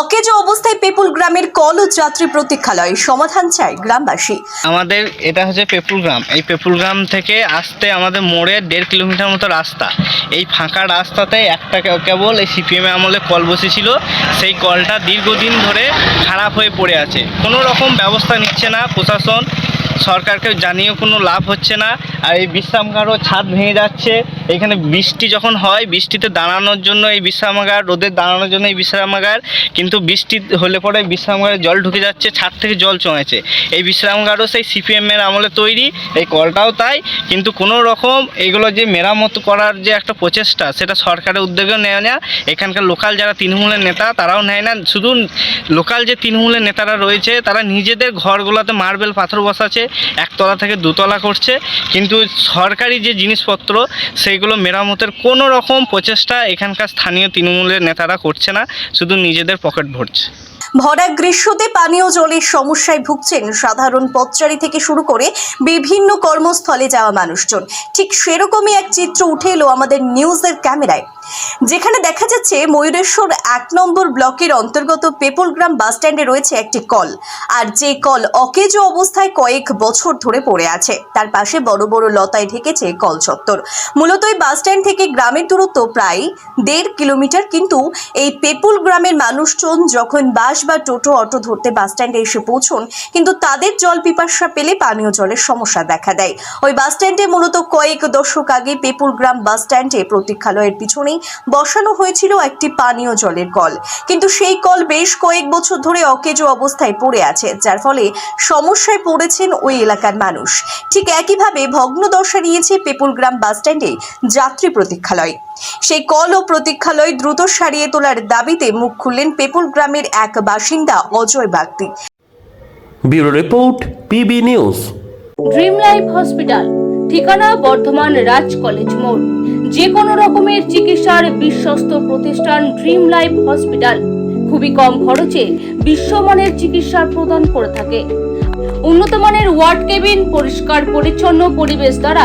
অকেজো অবস্থায় পেপুল গ্রামের কল ও যাত্রী প্রতীক্ষালয় সমাধান চায় গ্রামবাসী। আমাদের এটা হচ্ছে পেপুল গ্রাম। এই পেপুল গ্রাম থেকে আসতে আমাদের মোড়ে দেড় কিলোমিটার মতো রাস্তা। এই ফাঁকা রাস্তাতে একটা কেবল এই সিপিএম আমলে কল বসেছিল। সেই কলটা দীর্ঘদিন ধরে খারাপ হয়ে পড়ে আছে। কোনো রকম ব্যবস্থা নিচ্ছে না প্রশাসন। সরকারকে জানিয়েও কোনো লাভ হচ্ছে না। আর এই বিশ্রামগারও ছাদ ভেঙে যাচ্ছে। এখানে বৃষ্টি যখন হয়, বৃষ্টিতে দাঁড়ানোর জন্য এই বিশ্রামাগার রোদের দাঁড়ানোর জন্য এই বিশ্রামাগার, কিন্তু বৃষ্টি হলে পরে বিশ্রামাগারে জল ঢুকে যাচ্ছে, ছাদ থেকে জল চমেছে। এই বিশ্রামাগারও সেই সিপিএমের আমলে তৈরি, এই কলটাও তাই, কিন্তু কোনো রকম এগুলো যে মেরামত করার যে একটা প্রচেষ্টা, সেটা সরকারের উদ্যোগেও নেয় না। এখানকার লোকাল যারা তৃণমূলের নেতা, তারাও নেয় না। শুধু লোকাল যে তৃণমূলের নেতারা রয়েছে, তারা নিজেদের ঘরগুলোতে মার্বেল পাথর বসাচ্ছে, একতলা থেকে দুতলা করছে, কিন্তু সরকারি যে জিনিসপত্র, সেইগুলো মেরামতের কোনো রকম প্রচেষ্টা এখানকার স্থানীয় তৃণমূলের নেতারা করছে না, শুধু নিজেদের পকেট ভরছে। ভরা গ্রীষ্মতে পানীয় জলের সমস্যায় ভুগছেন সাধারণ পথচারী থেকে শুরু করে বিভিন্ন কর্মস্থলে যাওয়া মানুষজন। ঠিক সেরকমই এক চিত্র উঠে এলো আমাদের নিউজের ক্যামেরায়। যেখানে দেখা যাচ্ছে ময়ূরেশ্বর এক নম্বর ব্লকের অন্তর্গত পেপলগ্রাম বাস স্ট্যান্ডে রয়েছে একটি কল। আর যে কল অকেজো অবস্থায় কয়েক বছর ধরে পড়ে আছে, তার পাশে বড় বড় লতায় ঢেকেছে কল চত্বর। মূলত এই বাস স্ট্যান্ড থেকে গ্রামের দূরত্ব প্রায় দেড় কিলোমিটার, কিন্তু এই পেপুল গ্রামের মানুষজন যখন বাস বা টোটো, অটো ধরতে বাস স্ট্যান্ডে এসে পৌঁছন, কিন্তু তাদের জল পিপাসা পেলে পানীয় জলের সমস্যা দেখা দেয়। ওই বাস স্ট্যান্ডে মূলত কয়েক দশক আগে পেপুল গ্রাম বাস স্ট্যান্ডে প্রতীক্ষালয়ের পিছনেই বসানো হয়েছিল একটি পানীয় জলের কল। কিন্তু সেই কল বেশ কয়েক বছর ধরে অকেজো অবস্থায় পড়ে আছে, যার ফলে সমস্যায় পড়েছেন ওই এলাকার মানুষ। ঠিক একইভাবে ভগ্নদশা নিয়েছে পেপুল গ্রাম বাস স্ট্যান্ডে যাত্রী প্রতীক্ষালয়। সেই কল ও প্রতীক্ষালয় দ্রুত সারিয়ে তোলার দাবিতে মুখ খুললেন পেপুল গ্রামের এক বাসিন্দা Ajay Bagdi. Bureau report PB news. Dream life hospital ঠিকানা বর্ধমান রাজ কলেজ মোড়। যে কোনো রকমের চিকিৎসার বিশ্বস্ত প্রতিষ্ঠান ড্রিম লাইফ হসপিটাল। খুবই কম খরচে বিশ্বমানের চিকিৎসা প্রদান করে থাকে। উন্নত মানের ওয়ার্ড কেবিন পরিষ্কার পরিচ্ছন্ন পরিবেশ দ্বারা